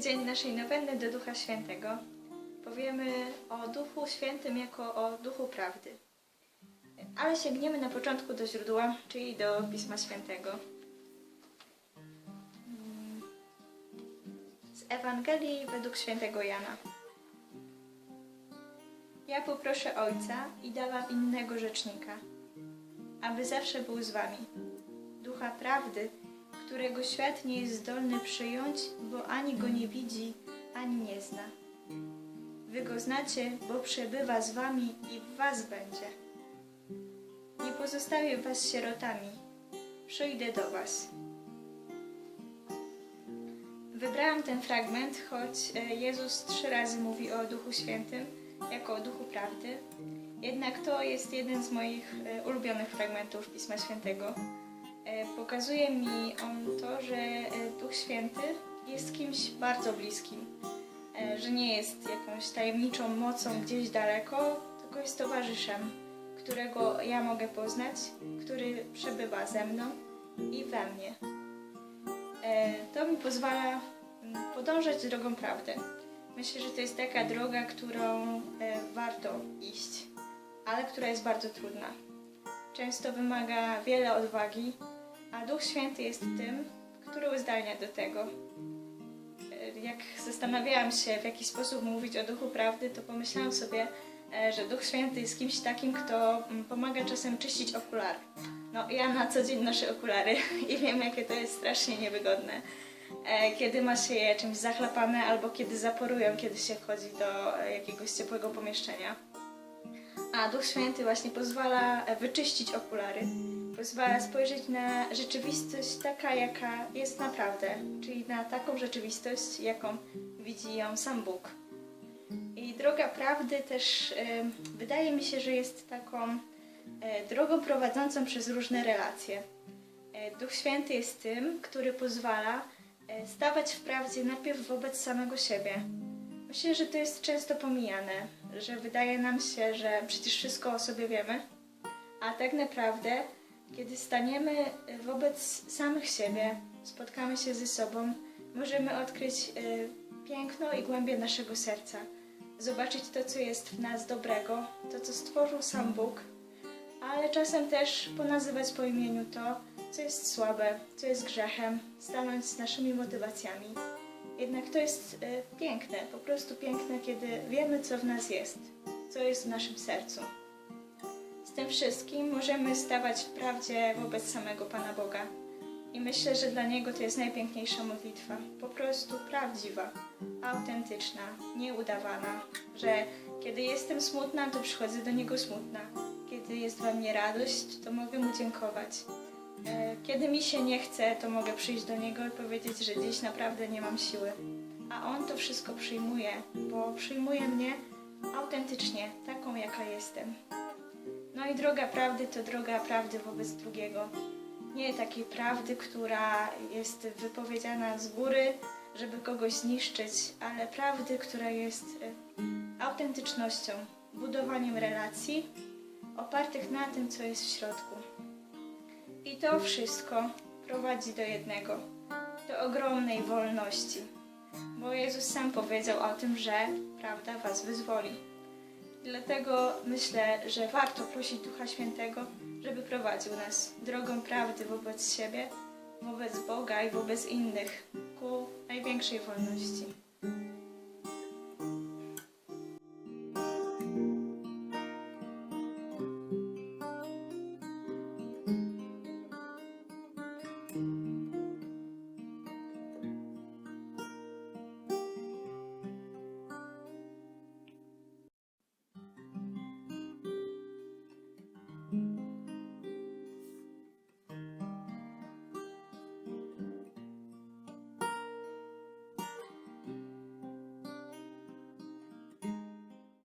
dzień naszej nowenny do Ducha Świętego powiemy o Duchu Świętym jako o Duchu Prawdy. Ale sięgniemy na początku do źródła, czyli do Pisma Świętego. Z Ewangelii według świętego Jana. Ja poproszę Ojca i dała innego rzecznika, aby zawsze był z wami. Ducha prawdy, którego świat nie jest zdolny przyjąć, bo ani go nie widzi, ani nie zna. Wy go znacie, bo przebywa z wami i w was będzie. Nie pozostawię was sierotami. Przyjdę do was. Wybrałam ten fragment, choć e, Jezus trzy razy mówi o Duchu Świętym jako o Duchu Prawdy. Jednak to jest jeden z moich e, ulubionych fragmentów Pisma Świętego. Pokazuje mi on to, że e, Duch Święty jest kimś bardzo bliskim, e, że nie jest jakąś tajemniczą mocą gdzieś daleko, tylko jest towarzyszem, którego ja mogę poznać, który przebywa ze mną i we mnie. E, To mi pozwala mm, podążać drogą prawdy. Myślę, że to jest taka droga, którą warto iść, ale która jest bardzo trudna. Często wymaga wiele odwagi, a Duch Święty jest tym, który uzdalnia do tego. E, Jak zastanawiałam się, w jaki sposób mówić o Duchu Prawdy, to pomyślałam sobie, e, że Duch Święty jest kimś takim, kto mm, pomaga czasem czyścić okulary. No, ja na co dzień noszę okulary i wiem, jakie to jest strasznie niewygodne. E, Kiedy ma się je czymś zachlapane, albo kiedy zaporują, kiedy się wchodzi do jakiegoś ciepłego pomieszczenia. A Duch Święty właśnie pozwala wyczyścić okulary, pozwala spojrzeć na rzeczywistość taka, jaka jest naprawdę, czyli na taką rzeczywistość, jaką widzi ją sam Bóg. I droga prawdy też wydaje mi się, że jest taką drogą prowadzącą przez różne relacje. E, Duch Święty jest tym, który pozwala e, stawać w prawdzie najpierw wobec samego siebie. Myślę, że to jest często pomijane, że wydaje nam się, że przecież wszystko o sobie wiemy, a tak naprawdę, kiedy staniemy wobec samych siebie, spotkamy się ze sobą, możemy odkryć e, piękno i głębię naszego serca, zobaczyć to, co jest w nas dobrego, to, co stworzył sam Bóg, ale czasem też ponazywać po imieniu to, co jest słabe, co jest grzechem, stanąć z naszymi motywacjami. Jednak to jest e, piękne, po prostu piękne, kiedy wiemy, co w nas jest, co jest w naszym sercu. Tym wszystkim możemy stawać w prawdzie wobec samego Pana Boga. I myślę, że dla Niego to jest najpiękniejsza modlitwa. Po prostu prawdziwa, autentyczna, nieudawana. Że kiedy jestem smutna, to przychodzę do Niego smutna. Kiedy jest we mnie radość, to mogę Mu dziękować. E, Kiedy mi się nie chce, to mogę przyjść do Niego i powiedzieć, że dziś naprawdę nie mam siły. A On to wszystko przyjmuje, bo przyjmuje mnie autentycznie, taką jaka jestem. No i droga prawdy to droga prawdy wobec drugiego. Nie takiej prawdy, która jest wypowiedziana z góry, żeby kogoś zniszczyć, ale prawdy, która jest e, autentycznością, budowaniem relacji opartych na tym, co jest w środku. I to wszystko prowadzi do jednego, do ogromnej wolności. Bo Jezus sam powiedział o tym, że prawda was wyzwoli. Dlatego myślę, że warto prosić Ducha Świętego, żeby prowadził nas drogą prawdy wobec siebie, wobec Boga i wobec innych ku największej wolności.